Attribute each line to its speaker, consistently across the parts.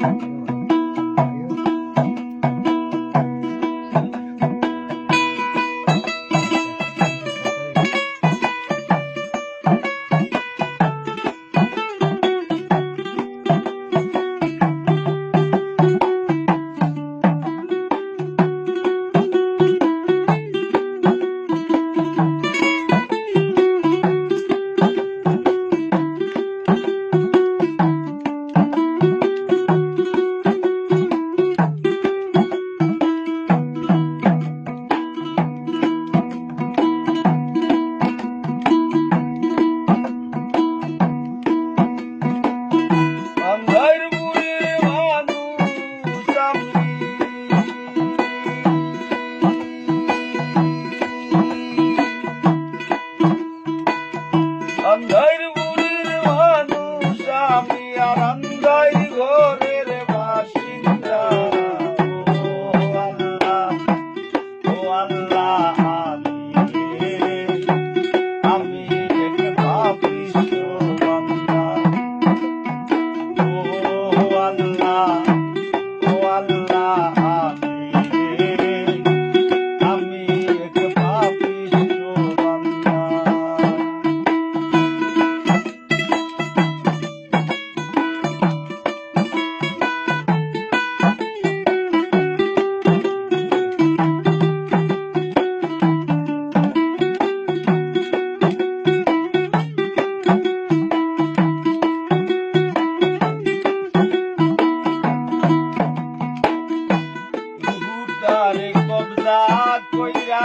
Speaker 1: Huh? কবজা কইরা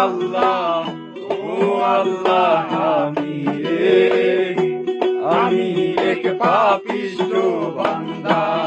Speaker 1: আল্লাহ ও আল্লাহ আমি রে। আমি এক পাপিষ্ট বান্দা।